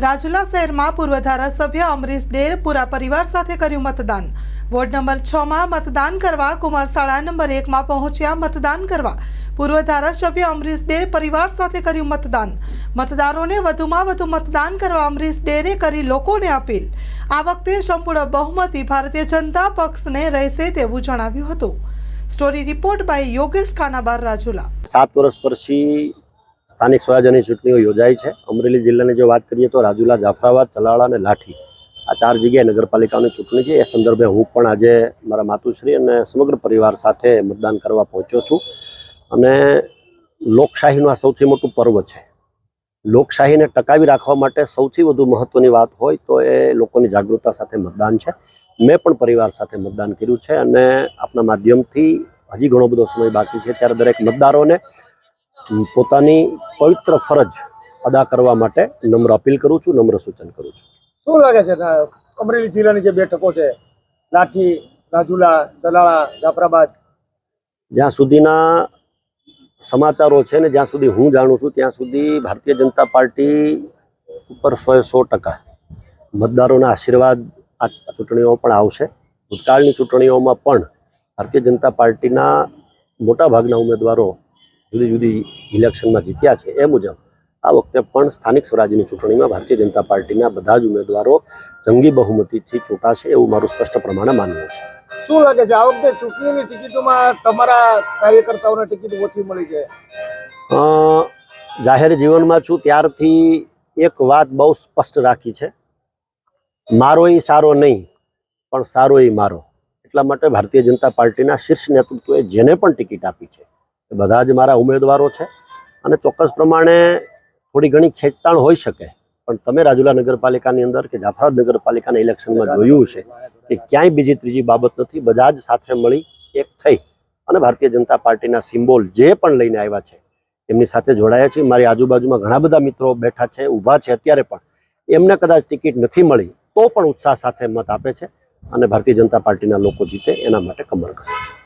રાજુલા શહેરમાં પૂર્વ ધારાસભ્ય અમરીશ ડેર પૂરા પરિવાર સાથે કર્યું મતદાન. વોર્ડ નંબર છ માં મતદાન કરવા કુમાર શાળા નંબર એકમાં પહોંચ્યા મતદાન કરવા. પૂર્વ ધારાસભ્ય અમરીશ ડેર પરિવાર સાથે કર્યું મતદાન. મતદારોને વધુમાં વધુ મતદાન કરવા અમરીશ ડેરે કરી લોકોને અપીલ. આ વખતે સંપૂર્ણ બહુમતી ભારતીય જનતા પક્ષને રહેશે તેવું જણાવ્યું હતું. Story report by Yogesh Khanabar Rajula. સાત વર્ષ પછી સ્થાનિક સ્વરાજ્યની ચૂંટણીઓ યોજાઈ છે. અમરેલી જિલ્લાની જો વાત કરીએ તો રાજુલા, જાફરાબાદ, ચલાળા અને લાઠી આ ચાર જગ્યાએ નગરપાલિકાની ચૂંટણી છે. એ સંદર્ભે હું પણ આજે મારા માતુશ્રી અને સમગ્ર પરિવાર સાથે મતદાન કરવા પહોંચ્યો છું. અને લોકશાહીનું આ સૌથી મોટું પર્વ છે. લોકશાહીને ટકાવી રાખવા માટે સૌથી વધુ મહત્વની વાત હોય તો એ લોકોની જાગૃતતા સાથે મતદાન છે. મેં પણ પરિવાર સાથે મતદાન કર્યું છે અને આપના માધ્યમથી હજી ઘણો બધો સમય બાકી છે. ત્યારે દરેક મતદારોને પોતાની પવિત્ર ફરજ અદા કરવા માટે નમ્ર અપીલ કરું છું નમ્ર સૂચન કરું છું. શું લાગે છે? અમરેલી જિલ્લાની જે બેઠકો છે લાઠી રાજુલા ચલાળા જાફરાબાદ. જ્યાં સુધીના સમાચારો છે ને જ્યાં સુધી હું જાણું છું ત્યાં સુધી ભારતીય જનતા પાર્ટી ઉપર સો સો ટકા મતદારોના આશીર્વાદ આ ચૂંટણીઓ પણ આવશે. ભૂતકાળની ચૂંટણીઓમાં પણ ભારતીય જનતા પાર્ટીના મોટાભાગના ઉમેદવારો જુદી જુદી ઇલેક્શનમાં જીત્યા છે. એ મુજબ આ વખતે પણ સ્થાનિક સ્વરાજ્યની ચૂંટણીમાં ભારતીય જનતા પાર્ટીના બધા જ ઉમેદવારો જંગી બહુમતીથી ચૂંટાશે એવું મારું સ્પષ્ટ પ્રમાણે માનવું છે. શું લાગે છે? આ વખતે ચૂંટણીની ટિકિટોમાં તમારા કાર્યકર્તાઓને ટિકિટ ઓછી મળી છે? અ, જાહેર જીવનમાં છું ત્યારથી એક વાત બહુ સ્પષ્ટ રાખી છે. મારો એ સારો નહીં પણ સારો એ મારો. એટલા માટે ભારતીય જનતા પાર્ટીના શીર્ષ નેતૃત્વએ જેને પણ ટિકિટ આપી છે બધા જ મારા ઉમેદવારો છે. અને ચોક્કસ પ્રમાણે થોડી ઘણી ખેંચતાણ હોઈ શકે. પણ તમે રાજુલા નગરપાલિકાની અંદર કે જાફરાબાદ નગરપાલિકાના ઇલેક્શનમાં જોયું છે કે ક્યાંય બીજી ત્રીજી બાબત નથી. બધા જ સાથે મળી એક થઈ અને ભારતીય જનતા પાર્ટીના સિમ્બોલ જે પણ લઈને આવ્યા છે, એમની સાથે જોડાયા છે મારી આજુબાજુમાં ઘણા બધા મિત્રો બેઠા છે, ઊભા છે અત્યારે પણ. એમને કદાચ ટિકિટ નથી મળી તો પણ ઉત્સાહ સાથે મત આપે છે અને ભારતીય જનતા પાર્ટીના લોકો જીતે એના માટે કમર કસે છે.